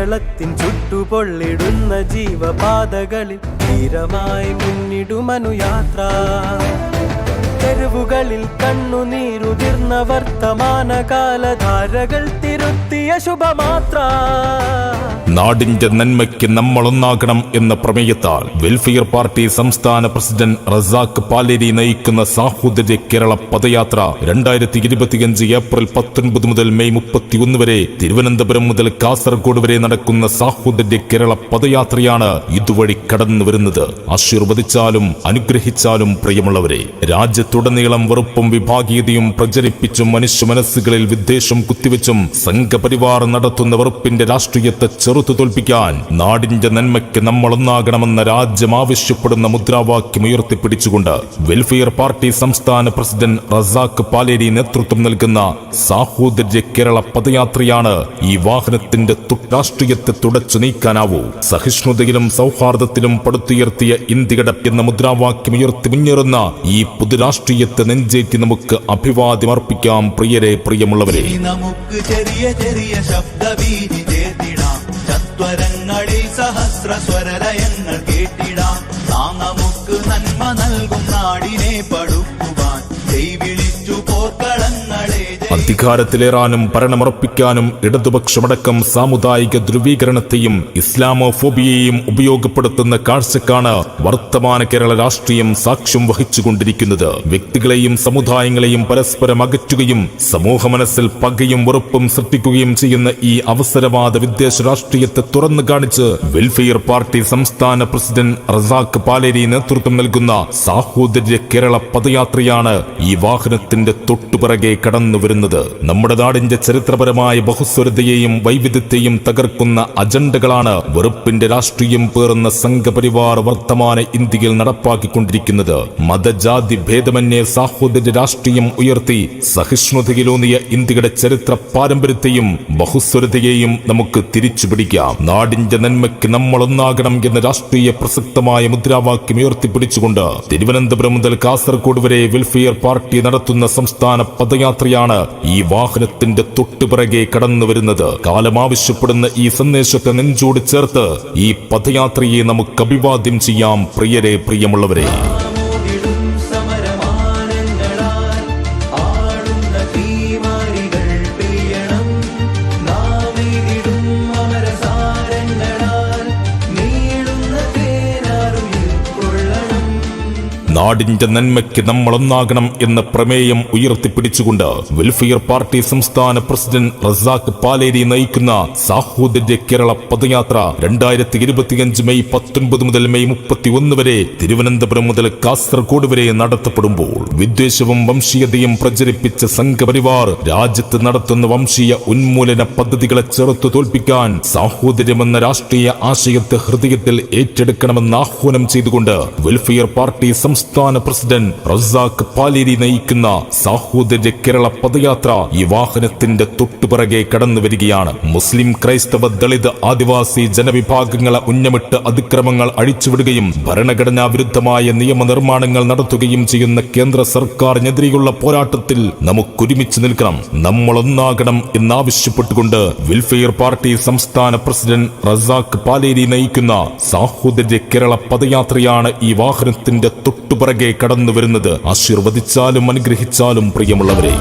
കേരളത്തിൻ ചുട്ടുപൊള്ളിടുന്ന ജീവപാതകളിൽ ധീരമായി മുന്നിടുമനുയാത്ര തെരുവുകളിൽ കണ്ണുനീരുതിർന്ന വർത്തമാനകാലധാരകൾ തിരുത്തിയ ശുഭമാത്ര. നാടിന്റെ നന്മയ്ക്ക് നമ്മളൊന്നാകണം എന്ന പ്രമേയത്താൽ വെൽഫെയർ പാർട്ടി സംസ്ഥാന പ്രസിഡന്റ് റസാഖ് പാലേരി നയിക്കുന്ന സാഹോദര്യ കേരള പദയാത്ര രണ്ടായിരത്തി ഇരുപത്തിയഞ്ച് ഏപ്രിൽ പത്തൊൻപത് മുതൽ മെയ് മുപ്പത്തിയൊന്ന് വരെ തിരുവനന്തപുരം മുതൽ കാസർഗോഡ് വരെ നടക്കുന്ന സാഹോദര്യ കേരള പദയാത്രയാണ് ഇതുവഴി കടന്നു വരുന്നത്. ആശീർവദിച്ചാലും അനുഗ്രഹിച്ചാലും പ്രിയമുള്ളവരെ രാജ്യത്തുടനീളം വെറുപ്പും വിഭാഗീയതയും പ്രചരിപ്പിച്ചും മനുഷ്യ മനസ്സുകളിൽ വിദ്വേഷം കുത്തിവെച്ചും സംഘപരിവാർ നടത്തുന്ന വെറുപ്പിന്റെ രാഷ്ട്രീയത്തെ ചെറുത്തു തോൽപ്പിക്കാൻ നാടിന്റെ നന്മയ്ക്ക് നമ്മളൊന്നാകണമെന്ന രാജ്യം ആവശ്യപ്പെടുന്ന മുദ്രാവാക്യം ഉയർത്തിപ്പിടിച്ചുകൊണ്ട് വെൽഫെയർ പാർട്ടി സംസ്ഥാന പ്രസിഡന്റ് റസാഖ് പാലേരി നേതൃത്വം നൽകുന്ന സാഹോദര്യ കേരള പദയാത്രയാണ് ഈ വാഹനത്തിന്റെ രാഷ്ട്രീയത്തെ തുടച്ചു നീക്കാനാവൂ. സഹിഷ്ണുതയിലും സൗഹാർദ്ദത്തിലും പടുത്തുയർത്തിയ ഇന്ത്യയുടെ എന്ന മുദ്രാവാക്യം ഉയർത്തി മുന്നേറുന്ന ഈ പുതുരാഷ്ട്രീയത്തെ നെഞ്ചേറ്റി നമുക്ക് അഭിവാദ്യം അർപ്പിക്കാം പ്രിയരെ പ്രിയമുള്ളവരെ. നമുക്ക് ചെറിയ ചെറിയ ശബ്ദവീതി ചത്വരങ്ങളിൽ സഹസ്ര സ്വരലയങ്ങൾ കേട്ടിടാം. നാം നമുക്ക് നന്മ നൽകും നാടിനെ പടുക്കുവാൻ അധികാരത്തിലേറാനും ഭരണമുറപ്പിക്കാനും ഇടതുപക്ഷമടക്കം സാമുദായിക ധ്രുവീകരണത്തെയും ഇസ്ലാമോഫോബിയയെയും ഉപയോഗപ്പെടുത്തുന്ന കാഴ്ചക്കാണ് വർത്തമാന കേരള രാഷ്ട്രീയം സാക്ഷ്യം വഹിച്ചുകൊണ്ടിരിക്കുന്നത്. വ്യക്തികളെയും സമുദായങ്ങളെയും പരസ്പരം അകറ്റുകയും സമൂഹ മനസ്സിൽ പകയും വെറുപ്പും സൃഷ്ടിക്കുകയും ചെയ്യുന്ന ഈ അവസരവാദ വിദ്വേഷ രാഷ്ട്രീയത്തെ തുറന്നു കാണിച്ച് വെൽഫെയർ പാർട്ടി സംസ്ഥാന പ്രസിഡന്റ് റസാഖ് പാലേരി നേതൃത്വം നൽകുന്ന സാഹോദര്യ കേരള പദയാത്രയാണ് ഈ വാഹനത്തിന്റെ തൊട്ടുപിറകെ കടന്നു വരുന്നത് നമ്മുടെ നാടിന്റെ ചരിത്രപരമായ ബഹുസ്വരതയെയും വൈവിധ്യത്തെയും തകർക്കുന്ന അജണ്ടകളാണ് വെറുപ്പിന്റെ രാഷ്ട്രീയം പേറുന്ന സംഘപരിവാർ വർത്തമാന ഇന്ത്യയിൽ നടപ്പാക്കിക്കൊണ്ടിരിക്കുന്നത്. മതജാതി ഭേദമന്യേ സാഹോദര്യ രാഷ്ട്രീയം ഉയർത്തി സഹിഷ്ണുതയിലൂന്നിയ ഇന്ത്യയുടെ ചരിത്ര പാരമ്പര്യത്തെയും ബഹുസ്വരതയെയും നമുക്ക് തിരിച്ചുപിടിക്കാം. നാടിന്റെ നന്മയ്ക്ക് നമ്മൾ ഒന്നാകണം എന്ന രാഷ്ട്രീയ പ്രസക്തമായ മുദ്രാവാക്യം ഉയർത്തിപ്പിടിച്ചുകൊണ്ട് തിരുവനന്തപുരം മുതൽ കാസർഗോഡ് വരെ വെൽഫെയർ പാർട്ടി നടത്തുന്ന സംസ്ഥാന പദയാത്രയാണ് ഈ വാഹനത്തിന്റെ തൊട്ടുപിറകെ കടന്നു വരുന്നത് കാലം ആവശ്യപ്പെടുന്ന ഈ സന്ദേശത്തെ നെഞ്ചോട് ചേർത്ത് ഈ പദയാത്രയെ നമുക്ക് അഭിവാദ്യം ചെയ്യാം പ്രിയരെ പ്രിയമുള്ളവരെ. നാടിന്റെ നന്മയ്ക്ക് നമ്മളൊന്നാകണം എന്ന പ്രമേയം ഉയർത്തിപ്പിടിച്ചുകൊണ്ട് വെൽഫെയർ പാർട്ടി സംസ്ഥാന പ്രസിഡന്റ് റസാഖ് പാലേരി നയിക്കുന്ന സാഹോദര്യ കേരള പദയാത്ര രണ്ടായിരത്തി ഇരുപത്തിയഞ്ച് മെയ് പത്തൊൻപത് മുതൽ മെയ് മുപ്പത്തി ഒന്ന് വരെ തിരുവനന്തപുരം മുതൽ കാസർഗോഡ് വരെ നടത്തപ്പെടുമ്പോൾ വിദ്വേഷവും വംശീയതയും പ്രചരിപ്പിച്ച സംഘപരിവാർ രാജ്യത്ത് നടത്തുന്ന വംശീയ ഉന്മൂലന പദ്ധതികളെ ചെറുത്തു തോൽപ്പിക്കാൻ സാഹോദര്യമെന്ന രാഷ്ട്രീയ ആശയത്തെ ഹൃദയത്തിൽ ഏറ്റെടുക്കണമെന്ന് ആഹ്വാനം ചെയ്തുകൊണ്ട് വെൽഫെയർ പാർട്ടി സംസ്ഥാന പ്രസിഡന്റ് റസാഖ് പാലേരി നയിക്കുന്ന സാഹോദര്യ കേരള പദയാത്ര ഈ വാഹനത്തിന്റെ തൊട്ടുപിറകെ കടന്നു വരികയാണ്. മുസ്ലിം ക്രൈസ്തവ ദളിത് ആദിവാസി ജനവിഭാഗങ്ങളെ ഉന്നമിട്ട് അതിക്രമങ്ങൾ അഴിച്ചുവിടുകയും ഭരണഘടനാ വിരുദ്ധമായ നിയമനിർമ്മാണങ്ങൾ നടത്തുകയും ചെയ്യുന്ന കേന്ദ്ര സർക്കാരിനെതിരെയുള്ള പോരാട്ടത്തിൽ നമുക്കൊരുമിച്ച് നിൽക്കണം. നമ്മൾ ഒന്നാകണം എന്നാവശ്യപ്പെട്ടുകൊണ്ട് വെൽഫെയർ പാർട്ടി സംസ്ഥാന പ്രസിഡന്റ് റസാഖ് പാലേരി നയിക്കുന്ന സാഹോദര്യ കേരള പദയാത്രയാണ് ഈ വാഹനത്തിന്റെ തൊട്ടുപിറകെ കടന്നു വരുന്നത് ആശീർവദിച്ചാലും അനുഗ്രഹിച്ചാലും പ്രിയമുള്ളവരെ.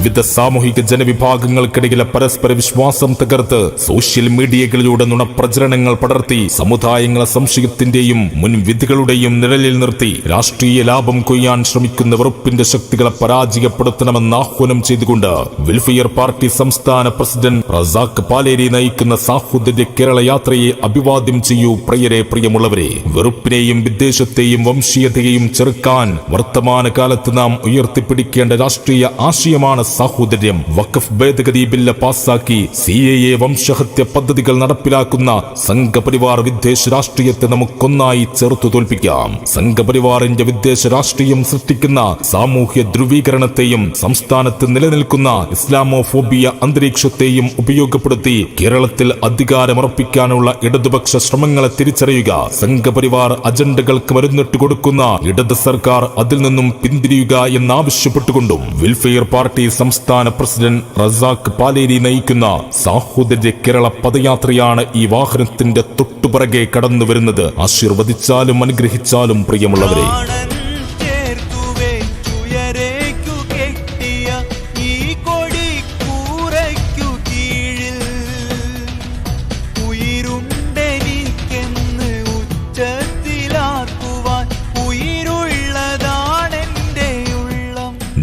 വിവിധ സാമൂഹിക ജനവിഭാഗങ്ങൾക്കിടയിലെ പരസ്പര വിശ്വാസം തകർത്ത് സോഷ്യൽ മീഡിയകളിലൂടെ നുണപ്രചരണങ്ങൾ പടർത്തി സമുദായങ്ങളെ സംശയത്തിന്റെയും മുൻവിധികളുടെയും നിഴലിൽ നിർത്തി രാഷ്ട്രീയ ലാഭം കൊയ്യാൻ ശ്രമിക്കുന്ന വെറുപ്പിന്റെ ശക്തികളെ പരാജയപ്പെടുത്തണമെന്ന് ആഹ്വാനം ചെയ്തുകൊണ്ട് വെൽഫെയർ പാർട്ടി സംസ്ഥാന പ്രസിഡന്റ് റസാഖ് പാലേരി നയിക്കുന്ന സാഹോദര്യ കേരള യാത്രയെ അഭിവാദ്യം ചെയ്യൂ പ്രിയരെ പ്രിയമുള്ളവരെ. വെറുപ്പിനെയും വിദ്വേഷത്തെയും വംശീയതയെയും ചെറുക്കാൻ വർത്തമാനകാലത്ത് നാം ഉയർത്തിപ്പിടിക്കേണ്ട രാഷ്ട്രീയ ആശയമാണ് സാഹോദര്യം വഖഫ് ഭേദഗതി ബില്ല് പാസാക്കി സി എ എ വംശഹത്യ പദ്ധതികൾ നടപ്പിലാക്കുന്ന സംഘപരിവാർ വിദ്വേഷ രാഷ്ട്രീയത്തെ നമുക്കൊന്നായി ചെറുത്തു തോൽപ്പിക്കാം. സംഘപരിവാറിന്റെ വിദ്വേഷ രാഷ്ട്രീയം സൃഷ്ടിക്കുന്ന സാമൂഹ്യ ധ്രുവീകരണത്തെയും സംസ്ഥാനത്ത് നിലനിൽക്കുന്ന ഇസ്ലാമോഫോബിയ അന്തരീക്ഷത്തെയും ഉപയോഗപ്പെടുത്തി കേരളത്തിൽ അധികാരമർപ്പിക്കാനുള്ള ഇടതുപക്ഷ ശ്രമങ്ങളെ തിരിച്ചറിയുക. സംഘപരിവാർ അജണ്ടകൾക്ക് മരുന്നിട്ട് കൊടുക്കുന്ന ഇടത് സർക്കാർ അതിൽ നിന്നും പിന്തിരിയുക എന്നാവശ്യപ്പെട്ടുകൊണ്ടും വെൽഫെയർ പാർട്ടി സംസ്ഥാന പ്രസിഡന്റ് റസാഖ് പാലേരി നയിക്കുന്ന സാഹോദര്യ കേരള പദയാത്രയാണ് ഈ വാഹനത്തിന്റെ തൊട്ടുപുറകെ കടന്നുവരുന്നത്. ആശീർവദിച്ചാലും അനുഗ്രഹിച്ചാലും പ്രിയമുള്ളവരെ.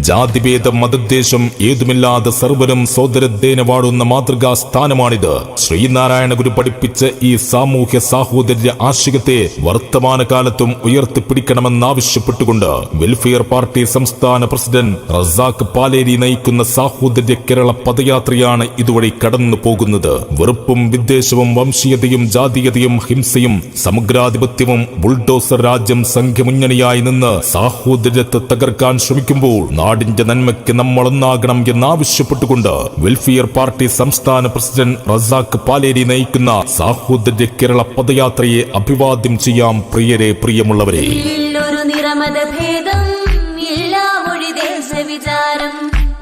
ജാതിഭേദം മതദ്ദേശം ഏതുമില്ലാതെ സർവരും സോദരദ്ദേന വാഴുന്ന മാതൃകാ സ്ഥാനമാണിത്. ശ്രീനാരായണ ഗുരു പഠിപ്പിച്ച ഈ സാമൂഹ്യ സാഹോദര്യ ആശയത്തെ വർത്തമാനകാലത്തും ഉയർത്തിപ്പിടിക്കണമെന്നാവശ്യപ്പെട്ടുകൊണ്ട് വെൽഫെയർ പാർട്ടി സംസ്ഥാന പ്രസിഡന്റ് റസാഖ് പാലേരി നയിക്കുന്ന സാഹോദര്യ കേരള പദയാത്രയാണ് ഇതുവഴി കടന്നു പോകുന്നത് വെറുപ്പും വിദ്വേഷവും വംശീയതയും ജാതീയതയും ഹിംസയും സമഗ്രാധിപത്യവും ബുൾഡോസർ രാജ്യം സംഘമുന്നണിയായി നിന്ന് സാഹോദര്യത്തെ തകർക്കാൻ ശ്രമിക്കുമ്പോൾ നാടിന്റെ നന്മയ്ക്ക് നമ്മളൊന്നാകണം എന്നാവശ്യപ്പെട്ടുകൊണ്ട് വെൽഫെയർ പാർട്ടി സംസ്ഥാന പ്രസിഡന്റ് റസാഖ് പാലേരി നയിക്കുന്ന സാഹോദര്യ കേരള പദയാത്രയെ അഭിവാദ്യം ചെയ്യാം പ്രിയരെ പ്രിയമുള്ളവരെ.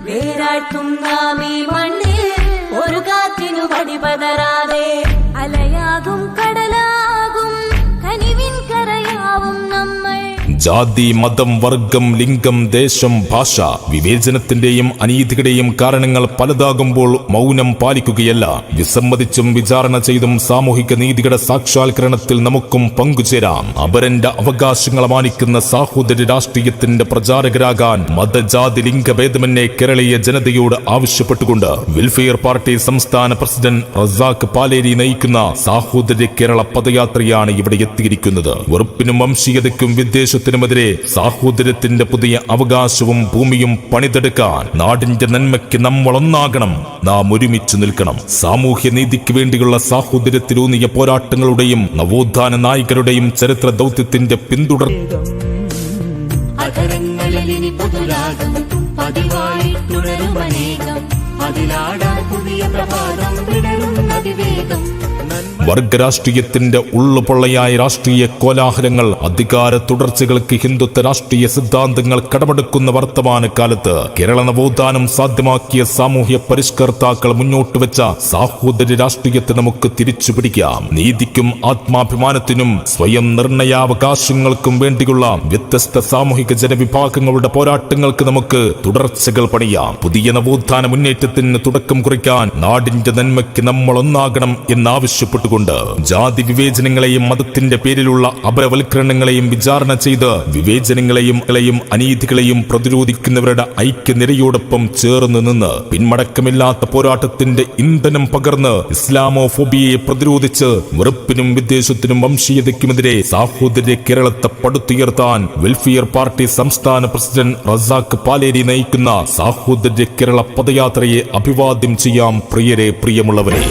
വേരാട്ടും നാം ഈ ജാതി മതം വർഗം ലിംഗം ദേശം ഭാഷ വിവേചനത്തിന്റെയും അനീതിയുടെയും കാരണങ്ങൾ പലതാകുമ്പോൾ മൗനം പാലിക്കുകയല്ല. വിസമ്മതിച്ചും വിചാരണ ചെയ്തും സാമൂഹിക നീതിയുടെ സാക്ഷാത്കരണത്തിൽ നമുക്കും പങ്കുചേരാം. അപരന്റെ അവകാശങ്ങൾ മാനിക്കുന്ന സാഹോദര്യ രാഷ്ട്രീയത്തിന്റെ പ്രചാരകരാകാൻ മതജാതി ലിംഗഭേദമെന്നെ കേരളീയ ജനതയോട് ആവശ്യപ്പെട്ടുകൊണ്ട് വെൽഫെയർ പാർട്ടി സംസ്ഥാന പ്രസിഡന്റ് റസാഖ് പാലേരി നയിക്കുന്ന സാഹോദര്യ കേരള പദയാത്രയാണ് ഇവിടെ എത്തിയിരിക്കുന്നത്. വെറുപ്പിനും വംശീയതയ്ക്കും വിദ്വേഷത്തിനുമെതിരെ സാഹോദര്യത്തിന്റെ പുതിയ അവകാശവും ഭൂമിയും പണിതെടുക്കാൻ നാടിന്റെ നന്മയ്ക്ക് നമ്മൾ ഒന്നാകണം നാം ഒരുമിച്ച് നിൽക്കണം. സാമൂഹ്യ നീതിക്ക് വേണ്ടിയുള്ള സാഹോദര്യത്തിലൂന്നിയ പോരാട്ടങ്ങളുടെയും നവോത്ഥാന നായകരുടെയും ചരിത്ര ദൗത്യത്തിന്റെ പിന്തുടർ അതിലാടാ പുതിയ പ്രഭാതം വിടരും അതിവേഗം വർഗരാഷ്ട്രീയത്തിന്റെ ഉള്ളുപൊള്ളയായ രാഷ്ട്രീയ കോലാഹലങ്ങൾ അധികാര തുടർച്ചകൾക്ക് ഹിന്ദുത്വ രാഷ്ട്രീയ സിദ്ധാന്തങ്ങൾ കടമെടുക്കുന്ന വർത്തമാന കാലത്ത് കേരള നവോത്ഥാനം സാധ്യമാക്കിയ സാമൂഹ്യ പരിഷ്കർത്താക്കൾ മുന്നോട്ട് വെച്ച സാഹോദര്യ രാഷ്ട്രീയത്തെ നമുക്ക് തിരിച്ചു പിടിക്കാം നീതിക്കും ആത്മാഭിമാനത്തിനും സ്വയം നിർണയാവകാശങ്ങൾക്കും വേണ്ടിയുള്ള വ്യത്യസ്ത സാമൂഹിക ജനവിഭാഗങ്ങളുടെ പോരാട്ടങ്ങൾക്ക് നമുക്ക് തുടർച്ചകൾ പണിയാം. പുതിയ നവോത്ഥാന മുന്നേറ്റത്തിന് തുടക്കം കുറിക്കാൻ നാടിന്റെ നന്മയ്ക്ക് നമ്മൾ ഒന്നാകണം എന്നാവശ്യപ്പെട്ടുകൊണ്ട് ജാതി വിവേചനങ്ങളെയും മതത്തിന്റെ പേരിലുള്ള അപരവൽക്കരണങ്ങളെയും വിചാരണ ചെയ്ത് വിവേചനങ്ങളെയും അനീതികളെയും പ്രതിരോധിക്കുന്നവരുടെ ഐക്യനിരയോടൊപ്പം ചേർന്ന് നിന്ന് പിന്മടക്കമില്ലാത്ത പോരാട്ടത്തിന്റെ ഇന്ധനം പകർന്ന് ഇസ്ലാമോഫോബിയയെ പ്രതിരോധിച്ച് വെറുപ്പിനും വിദ്വേഷത്തിനും വംശീയതയ്ക്കുമെതിരെ സാഹോദര്യ കേരളത്തെ പടുത്തുയർത്താൻ വെൽഫെയർ പാർട്ടി സംസ്ഥാന പ്രസിഡന്റ് റസാഖ് പാലേരി നയിക്കുന്ന സാഹോദര്യ കേരള പദയാത്രയെ അഭിവാദ്യം ചെയ്യാം പ്രിയരെ പ്രിയമുള്ളവരെ.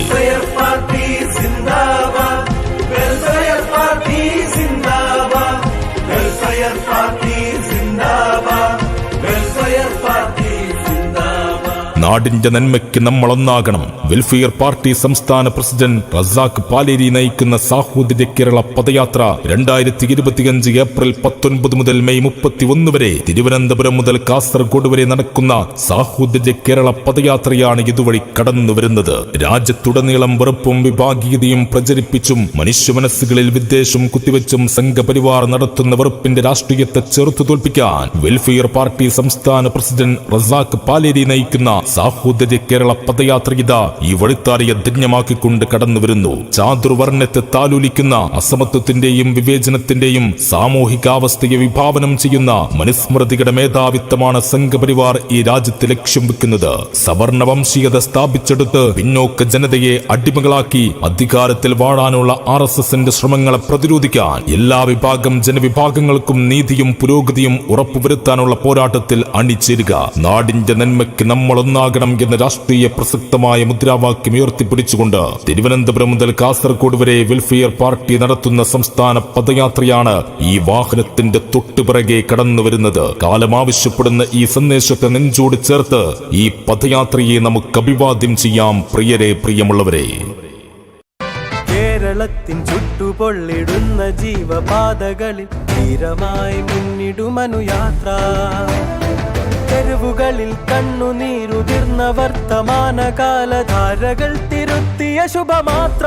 നാടിന്റെ നന്മയ്ക്ക് നമ്മൾ ഒന്നാകണം വെൽഫെയർ പാർട്ടി സംസ്ഥാന പ്രസിഡന്റ് റസാഖ് പാലേരി നയിക്കുന്ന സാഹോദര്യ കേരള പദയാത്ര രണ്ടായിരത്തി ഇരുപത്തിയഞ്ച് ഏപ്രിൽ പത്തൊൻപത് മുതൽ മെയ് മുപ്പത്തി ഒന്ന് വരെ തിരുവനന്തപുരം മുതൽ കാസർഗോഡ് വരെ നടക്കുന്ന സാഹോദര്യ കേരള പദയാത്രയാണ് ഇതുവഴി കടന്നു വരുന്നത്. രാജ്യത്തുടനീളം വെറുപ്പും വിഭാഗീയതയും പ്രചരിപ്പിച്ചും മനുഷ്യ മനസ്സുകളിൽ വിദ്വേഷം കുത്തിവെച്ചും സംഘപരിവാർ നടത്തുന്ന വെറുപ്പിന്റെ രാഷ്ട്രീയത്തെ ചെറുത്തു തോൽപ്പിക്കാൻ വെൽഫെയർ പാർട്ടി സംസ്ഥാന പ്രസിഡന്റ് റസാഖ് പാലേരി നയിക്കുന്ന സാഹോദര്യ കേരള പദയാത്ര ഇതാ ഈ വഴിത്താരയെ ധന്യമാക്കിക്കൊണ്ട് കടന്നു വരുന്നു ചാതുർവർണത്തെ താലൂലിക്കുന്ന അസമത്വത്തിന്റെയും വിവേചനത്തിന്റെയും സാമൂഹികാവസ്ഥയെ വിഭാവനം ചെയ്യുന്ന മനുസ്മൃതിയുടെ മേധാവിത്വമാണ് സംഘപരിവാർ ഈ രാജ്യത്ത് ലക്ഷ്യം വെക്കുന്നത്. സവർണ വംശീയത സ്ഥാപിച്ചെടുത്ത് പിന്നോക്ക ജനതയെ അടിമകളാക്കി അധികാരത്തിൽ വാഴാനുള്ള ആർ എസ് എസിന്റെ ശ്രമങ്ങളെ പ്രതിരോധിക്കാൻ എല്ലാ വിഭാഗം ജനവിഭാഗങ്ങൾക്കും നീതിയും പുരോഗതിയും ഉറപ്പുവരുത്താനുള്ള പോരാട്ടത്തിൽ അണിചേരുക. നാടിന്റെ നന്മയ്ക്ക് നമ്മൾ ഒന്നാകണം എന്ന രാഷ്ട്രീയ പ്രസക്തമായ മുദ്രാവാക്യം ഉയർത്തിപ്പിടിച്ചുകൊണ്ട് തിരുവനന്തപുരം മുതൽ കാസർഗോഡ് വരെ വെൽഫെയർ പാർട്ടി നടത്തുന്ന സംസ്ഥാന പദയാത്രയാണ് ഈ വാഹനത്തിന്റെ തൊട്ടുപിറകെ കടന്നുവരുന്നത്. കാലം ആവശ്യപ്പെടുന്ന ഈ സന്ദേശത്തെ നെഞ്ചോട് ചേർത്ത് ഈ പദയാത്രയെ നമുക്ക് അഭിവാദ്യം ചെയ്യാം പ്രിയരെ പ്രിയമുള്ളവരെ. കേരളത്തിൻ ചുട്ടുപൊള്ളിടുന്ന ജീവപാതകളിൽ ധീരമായി മുന്നിടുമനുയാത്ര. തെരുവുകളിൽ കണ്ണുനീരുതിർന്ന വർത്തമാനകാലധാരകൾ തിരുത്തിയ ശുഭമാത്ര.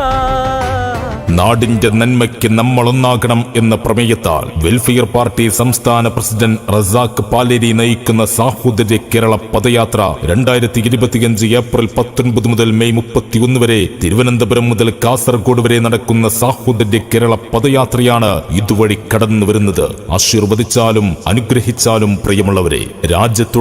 നാടിന്റെ നന്മയ്ക്ക് നമ്മൾ ഒന്നാകണം എന്ന പ്രമേയത്താൽ വെൽഫെയർ പാർട്ടി സംസ്ഥാന പ്രസിഡന്റ് റസാഖ് പാലേരി നയിക്കുന്ന സാഹോദര്യ കേരള പദയാത്ര രണ്ടായിരത്തി ഇരുപത്തിയഞ്ച് ഏപ്രിൽ പത്തൊൻപത് മുതൽ മെയ് മുപ്പത്തിയൊന്ന് വരെ തിരുവനന്തപുരം മുതൽ കാസർഗോഡ് വരെ നടക്കുന്ന സാഹോദര്യ കേരള പദയാത്രയാണ് ഇതുവഴി കടന്നു വരുന്നത് ആശീർവദിച്ചാലും അനുഗ്രഹിച്ചാലും പ്രിയമുള്ളവരെ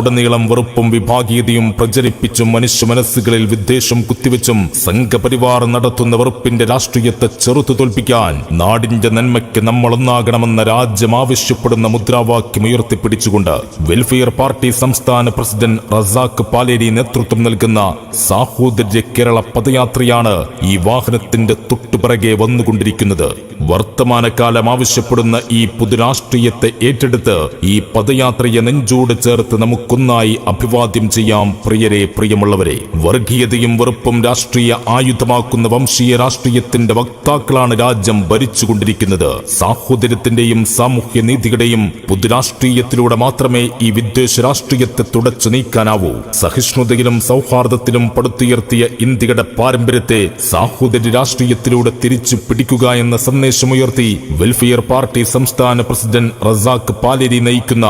രാജ്യത്തുടനീളം വെറുപ്പും വിഭാഗീയതയും പ്രചരിപ്പിച്ചും മനുഷ്യ മനസ്സുകളിൽ വിദ്വേഷം കുത്തിവെച്ചും സംഘപരിവാർ നടത്തുന്ന വെറുപ്പിന്റെ രാഷ്ട്രീയത്തെ ചെറുത്തു തോൽപ്പിക്കാൻ നാടിന്റെ നന്മയ്ക്ക് നമ്മൾ ഒന്നാകണമെന്ന രാജ്യം ആവശ്യപ്പെടുന്ന മുദ്രാവാക്യം ഉയർത്തിപ്പിടിച്ചുകൊണ്ട് വെൽഫെയർ പാർട്ടി സംസ്ഥാന പ്രസിഡന്റ് റസാഖ് പാലേരി നേതൃത്വം നൽകുന്ന സാഹോദര്യ കേരള പദയാത്രയാണ് ഈ വാഹനത്തിന്റെ തൊട്ടുപിറകെ വന്നുകൊണ്ടിരിക്കുന്നത്. വർത്തമാനകാലം ആവശ്യപ്പെടുന്ന ഈ പുതുരാഷ്ട്രീയത്തെ ഏറ്റെടുത്ത് ഈ പദയാത്രയെ നെഞ്ചോട് ചേർത്ത് നമുക്കൊന്നായി അഭിവാദ്യം ചെയ്യാം പ്രിയരെ പ്രിയമുള്ളവരെ. വർഗീയതയും വെറുപ്പും രാഷ്ട്രീയ ആയുധമാക്കുന്ന വംശീയ രാഷ്ട്രീയത്തിന്റെ വക്താക്കളാണ് രാജ്യം ഭരിച്ചുകൊണ്ടിരിക്കുന്നത്. സാഹോദര്യത്തിന്റെയും സാമൂഹ്യ നീതിയുടെയും പുതുരാഷ്ട്രീയത്തിലൂടെ മാത്രമേ ഈ വിദ്വേഷ രാഷ്ട്രീയത്തെ തുടച്ചു നീക്കാനാവൂ. സഹിഷ്ണുതയിലും സൗഹാർദ്ദത്തിലും പടുത്തുയർത്തിയ ഇന്ത്യയുടെ പാരമ്പര്യത്തെ സാഹോദര്യ രാഷ്ട്രീയത്തിലൂടെ തിരിച്ചു പിടിക്കുക എന്ന സന്ദേശമുയർത്തി വെൽഫെയർ പാർട്ടി സംസ്ഥാന പ്രസിഡന്റ് റസാഖ് പാലേരി നയിക്കുന്ന